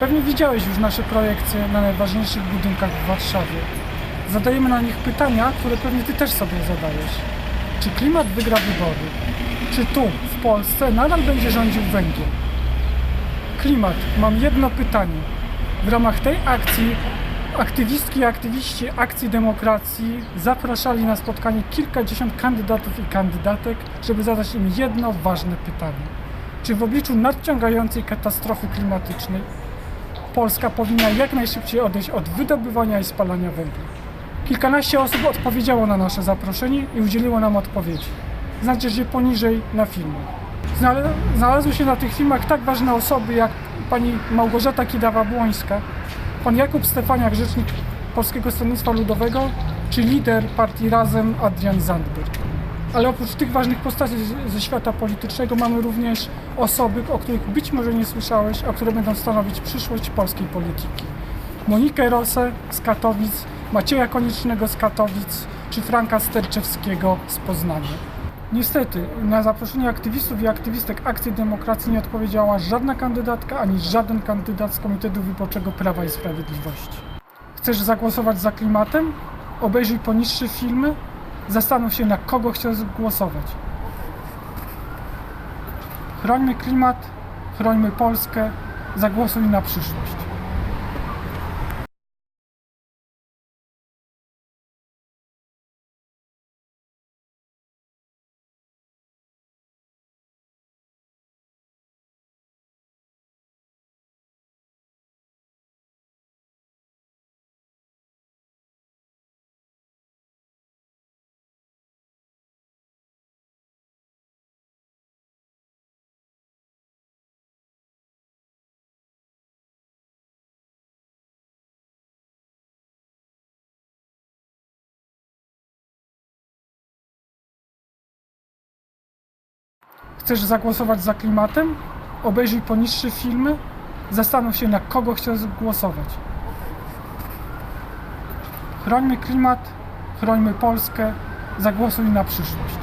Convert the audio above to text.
Pewnie widziałeś już nasze projekcje na najważniejszych budynkach w Warszawie. Zadajemy na nich pytania, które pewnie Ty też sobie zadajesz. Czy klimat wygra wybory? Czy tu, w Polsce, nadal będzie rządził węgiel? Klimat. Mam jedno pytanie. W ramach tej akcji aktywistki i aktywiści Akcji Demokracji zapraszali na spotkanie kilkadziesiąt kandydatów i kandydatek, żeby zadać im jedno ważne pytanie. Czy w obliczu nadciągającej katastrofy klimatycznej Polska powinna jak najszybciej odejść od wydobywania i spalania węgla? Kilkanaście osób odpowiedziało na nasze zaproszenie i udzieliło nam odpowiedzi. Znajdziesz je poniżej na filmie. Znalazły się na tych filmach tak ważne osoby jak pani Małgorzata Kidawa-Błońska, pan Jakub Stefaniak, rzecznik Polskiego Stronnictwa Ludowego, czy lider partii Razem Adrian Zandberg. Ale oprócz tych ważnych postaci ze świata politycznego mamy również osoby, o których być może nie słyszałeś, a które będą stanowić przyszłość polskiej polityki. Monikę Rosę z Katowic, Macieja Koniecznego z Katowic, czy Franka Sterczewskiego z Poznania. Niestety, na zaproszenie aktywistów i aktywistek Akcji Demokracji nie odpowiedziała żadna kandydatka ani żaden kandydat z Komitetu Wyborczego Prawa i Sprawiedliwości. Chcesz zagłosować za klimatem? Obejrzyj poniższe filmy. Zastanów się, na kogo chcesz głosować. Chrońmy klimat, chrońmy Polskę, zagłosuj na przyszłość. Chcesz zagłosować za klimatem? Obejrzyj poniższe filmy. Zastanów się, na kogo chcesz głosować. Chrońmy klimat, chrońmy Polskę, zagłosuj na przyszłość.